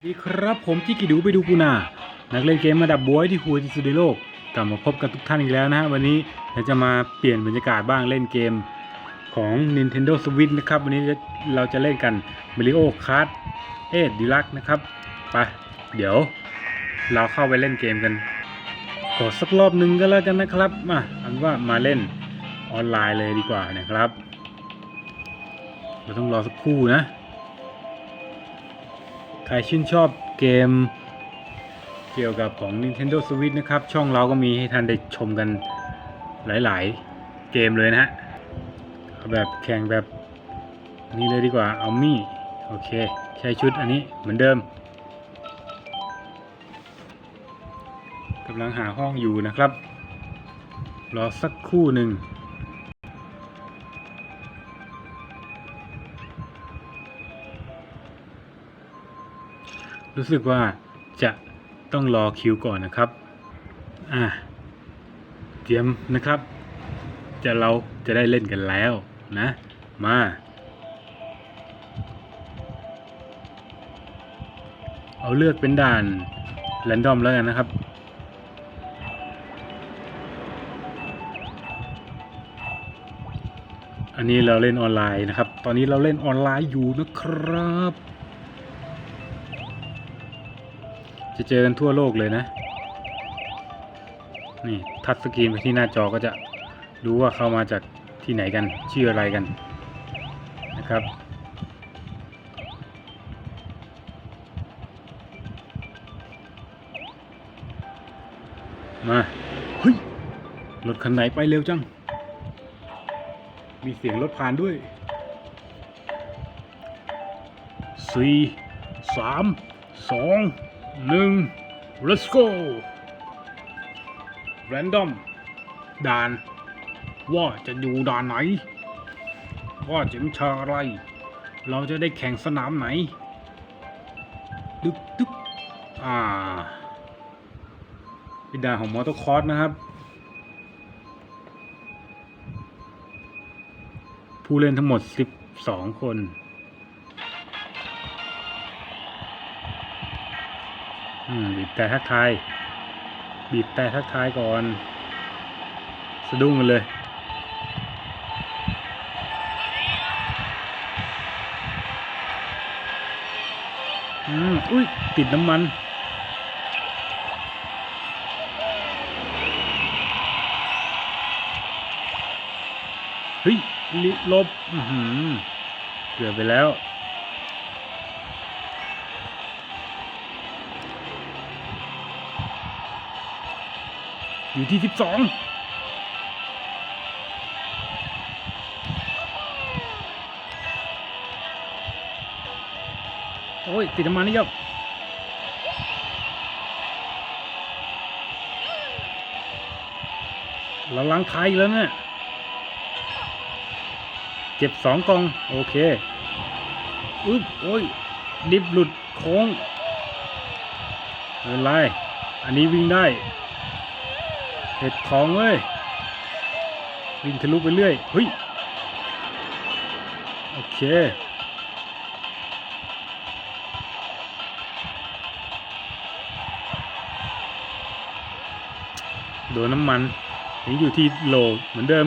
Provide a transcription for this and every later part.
สวัสดีครับผมที่กิดูไปดูกูนานักเล่นเกมระดับบวยที่หัวที่สุดในโลกกลับมาพบกับทุกท่านอีกแล้วนะฮะวันนี้เราจะมาเปลี่ยนบรรยากาศบ้างเล่นเกมของ Nintendo Switch นะครับวันนี้เราจะเล่นกัน Mario Kart 8 Deluxe นะครับไปเดี๋ยว เราเข้าไปเล่นเกมกันขอสักรอบหนึ่งก็แล้วกันนะครับมาอันว่ามาเล่นออนไลน์เลยดีกว่านะครับ เราต้องรอสักครู่นะ ใครชื่นชอบเกมเกี่ยวกับของ Nintendo Switch นะครับ ช่องเราก็มีให้ท่านได้ชมกันหลาย ๆ เกมเลยนะฮะเอาแบบแข่งแบบนี้เลยดีกว่า เอามี่ โอเค ใช้ชุดอันนี้เหมือนเดิมกำลังหาห้องอยู่นะครับ รอสักครู่หนึ่ง รู้สึกว่าจะต้องรอคิวก่อนนะครับ อะ เตรียมนะครับ จะเราจะได้เล่นกันแล้วนะ มา เอาเลือกเป็นด่านแรนดอมแล้วกันนะครับ อันนี้เราเล่นออนไลน์นะครับ ตอนนี้เราเล่นออนไลน์อยู่นะครับ จะเจอกันทั่วโลกเลยนะ นี่ทัชสกรีนไปที่หน้าจอก็จะรู้ว่าเข้ามาจากที่ไหนกัน ชื่ออะไรกันนะครับ มา เฮ้ย รถคันไหนไปเร็วจัง มีเสียงรถผ่านด้วยสี่สามสอง หนึ่ง let's go random ด่าน ว่าจะอยู่ด่านไหน ว่าจะมีชาอะไร เราจะได้แข่งสนามไหน ดึ๊กดึ๊กอ่าเป็นด่านของมอเตอร์คอร์สนะครับ ผู้เล่นทั้งหมด 12 คน บีบแต่ทักทาย บีบแต่ทักทายก่อน สะดุ้งกันเลยอืมอุ้ย ติดน้ำมันเฮ้ยลิลบอืมเกือบไปแล้ว อยู่ที่สิบสองโอ้ย ติดน้ำมันนี่ครับเราล้างท้ายแล้วเนี่ยเก็บสองกอง โอเคอึ๊บโอ้ย ดิบหลุดโค้งไม่เป็นไร อันนี้วิ่งได้ เห็ดทองเว้ยวิ่งทะลุไปเรื่อยเฮ้ยโอเคโดนน้ำมันยังอยู่ที่โลเหมือนเดิม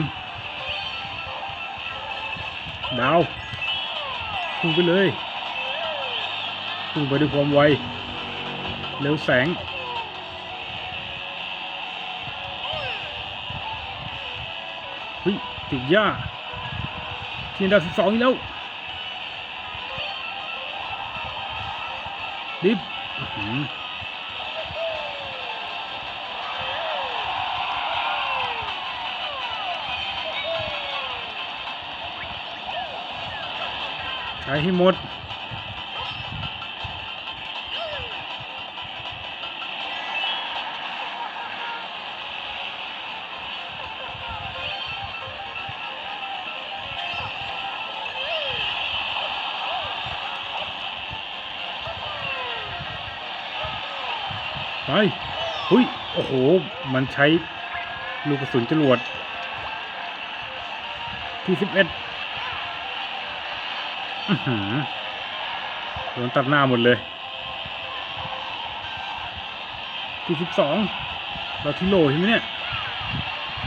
ดาวพุ่งไปเลยพุ่งไปด้วยความไว เร็วแสง ติดหญ้าทียนดาวสิบสองอีกแล้วดิบใช้ให้หมด ไปหุ้ย โอ้โห มันใช้ลูกกระสุนจรวดที่สิบเอ็ดโดนตัดหน้าหมดเลย ที่สิบสองเราที่โลใช่ไหมเนี่ย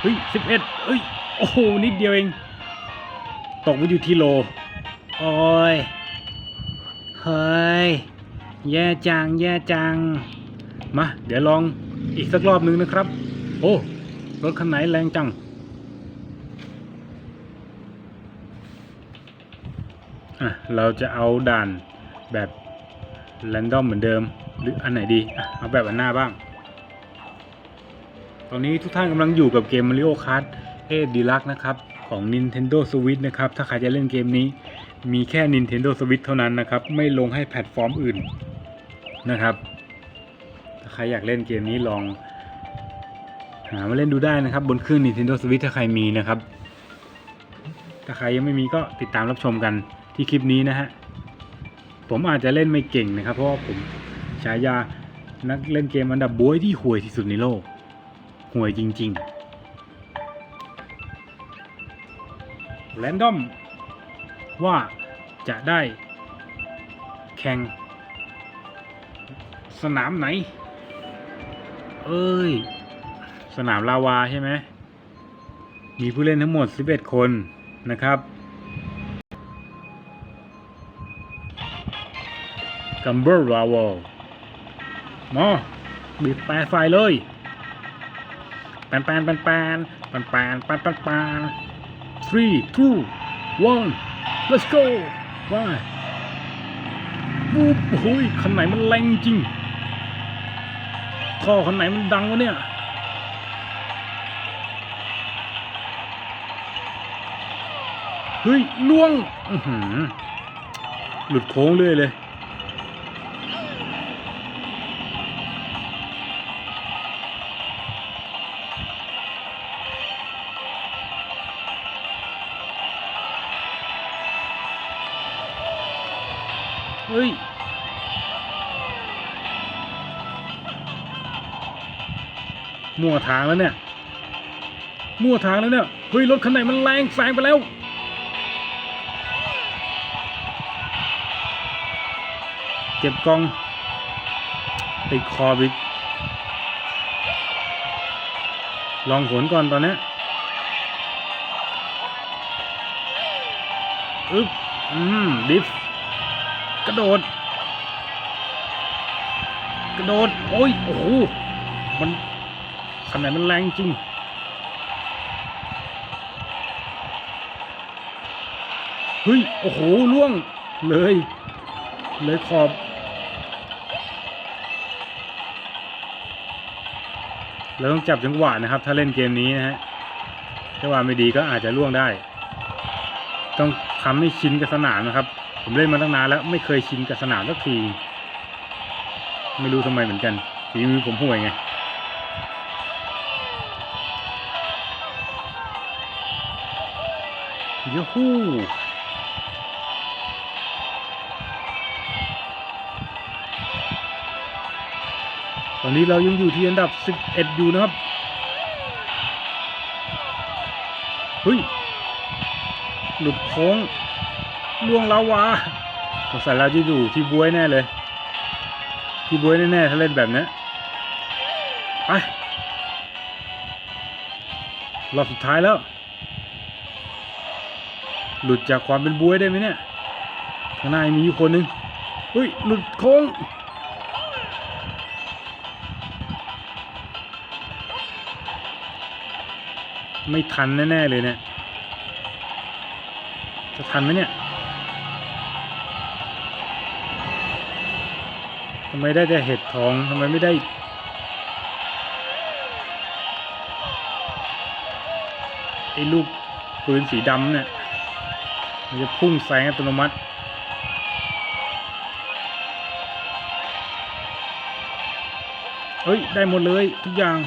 เฮ้ยสิบเอ็ดเฮ้ย โอ้โห นิดเดียวเอง ตกไปอยู่ที่โล โอ้ย เฮ้ย แย่จัง แย่จัง มาเดี๋ยวลองอีกสักรอบนึงนะครับ โอ้ รถคันไหนแรงจัง อะ เราจะเอาด่านแบบแรนดอมเหมือนเดิม หรืออันไหนดี อะ เอาแบบอันหน้าบ้าง ตอนนี้ทุกท่านกำลังอยู่กับเกม Mario Kart เอดีลักนะครับ ของ Nintendo Switch นะครับ ถ้าใครจะเล่นเกมนี้ มีแค่ Nintendo Switch เท่านั้นนะครับ ไม่ลงให้แพลตฟอร์มอื่นนะครับ ใครอยากเล่นเกมนี้ลอง หามาเล่นดูได้นะครับ บนเครื่อง Nintendo Switch ถ้าใครมีนะครับ ถ้าใครยังไม่มีก็ติดตามรับชมกันที่คลิปนี้นะฮะ ผมอาจจะเล่นไม่เก่งนะครับ เพราะว่าผมฉายานักเล่นเกมอันดับบวยที่ห่วยที่สุดในโลกห่วยจริงๆแรนดอมว่าจะได้แข่งสนามไหน เอ้ย สนามลาวาใช่ไหม มีผู้เล่นทั้งหมด 11 คนนะครับ กัมเบอร์ลาวามาบีบแปรไฟเลยแปนแปนแปนแปนแปนแปนแปนแปนแปน three two one let's go ว่าปุ๊บโอ้ยคันไหนมันแรงจริง ท่อคันไหนมันดังวะเนี่ยเฮ้ยล่วงอื้อหือหลุดโค้งเรื่อยเลยเฮ้ย มั่วทางแล้วเนี่ย มั่วทางแล้วเนี่ย เฮ้ย รถคันไหนมันแรงแซงไปแล้ว เก็บกองติดคอบิกลองผลก่อนตอนนี้อึ๊บ อืม ดิฟ กระโดด กระโดด โอ้ย โอ้โห มัน ขนาดมันแรงจริงเฮ้ย โอ้โหล่วงเลย เลยขอบเราต้องจับจังหวะนะครับ ถ้าเล่นเกมนี้นะฮะจังหวะไม่ดีก็อาจจะล่วงได้ ต้องทำให้ชินกับสนามนะครับ ผมเล่นมาตั้งนานแล้วไม่เคยชินกับสนามสักที ไม่รู้ทำไมเหมือนกันฝีมือผมห่วยไง ยูฮูตอนนี้เรายังอยู่ที่อันดับ 11 อยู่นะครับเฮ้ยหลุดโค้งล่วงลาวาสงสัยเราจะอยู่ที่บวยแน่เลย ที่บวยแน่ๆถ้าเล่นแบบนี้ไปรอบสุดท้ายแล้ว หลุดจากความเป็นบวยได้ไหมเนี่ยข้างหน้ามีอยู่คนหนึ่งเฮ้ยหลุดโค้งไม่ทันแน่ๆเลยเนี่ย จะทันไหมเนี่ยทำไมได้แต่เห็ดทองทำไมไม่ได้ ไอ้ลูกปืนสีดำเนี่ย มันจะพุ่งแซงอัตโนมัติ เฮ้ย ได้หมดเลยทุกอย่าง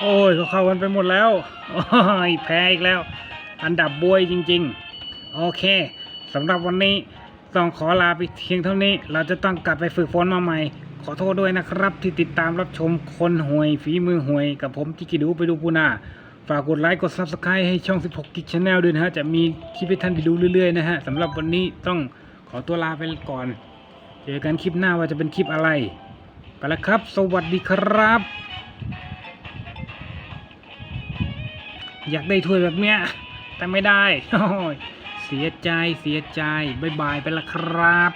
โอ้ยเขาเข้ากันไปหมดแล้วโอ้ยแพ้อีกแล้ว อันดับบวยจริง ๆ โอเคสำหรับวันนี้ต้องขอลาไปเพียงเท่านี้ เราจะต้องกลับไปฝึกฝนมาใหม่ ขอโทษด้วยนะครับที่ติดตามรับชมคนห่วยฝีมือห่วยกับผมจิกิดูไปดูปูนาฝากกดไลค์กด Subscribe ให้ช่อง 16 กิกชาแนลด้วยนะฮะ จะมีคลิปให้ท่านได้ดูเรื่อยๆนะฮะสำหรับวันนี้ต้องขอตัวลาไปก่อน เจอกันคลิปหน้าว่าจะเป็นคลิปอะไร ไปแล้วครับ สวัสดีครับ อยากได้ถ้วยแบบเนี้ย แต่ไม่ได้โอ้ยเสียใจเสียใจ บ๊ายบายไปละครับ